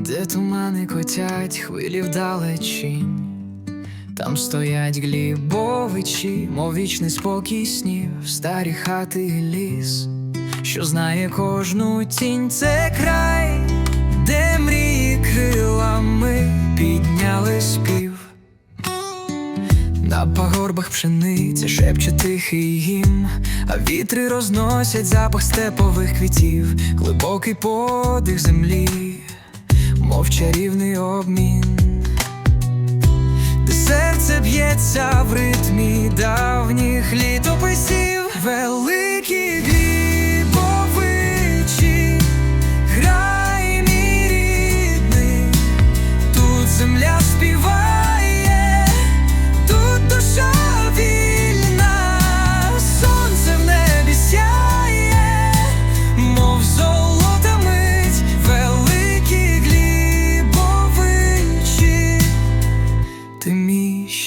де тумани котять хвилі вдалечінь, там стоять глібовичі, мов вічний спокій снів, старі хати і ліс, що знає кожну тінь, це край, де мрії крилами підняли спів. На пагорбах пшениця шепче тихий гімн, а вітри розносять запах степових квітів, глибокий подих землі, чарівний обмін, де серце б'ється в ритмі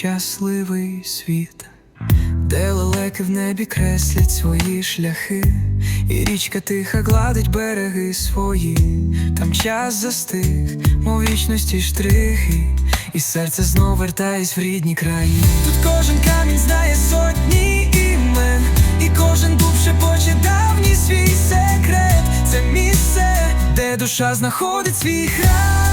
щасливий світ. Де лелеки в небі креслять свої шляхи, і річка тиха гладить береги свої, там час застиг, мов вічності штрихи, і серце знов вертається в рідні краї. Тут кожен камінь знає сотні імен, і кожен дуб шепоче давній свій секрет. Це місце, де душа знаходить свій храм.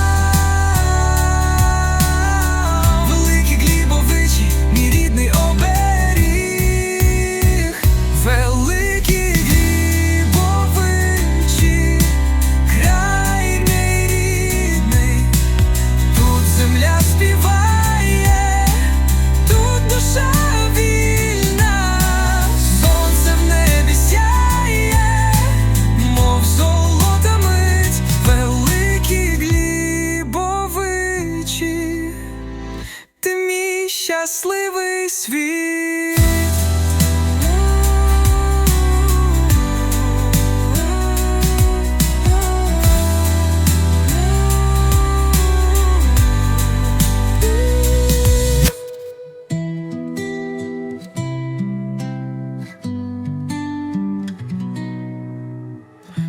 Світ.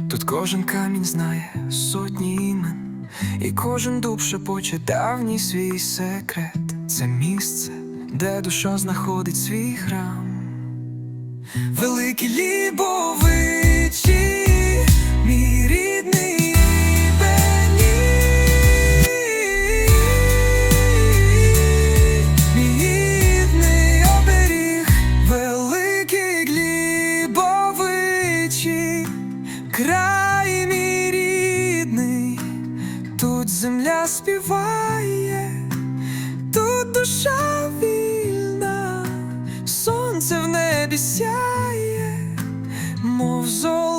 Тут кожен камінь знає сотні імен, і кожен дуб шепоче давній свій секрет. Це місце, де душа знаходить свій храм. Великі лібовичі, мій рідний мій рідний оберіг, великі глібовичі, край мій рідний, тут земля співає, тут душа небі сяє, мов золото.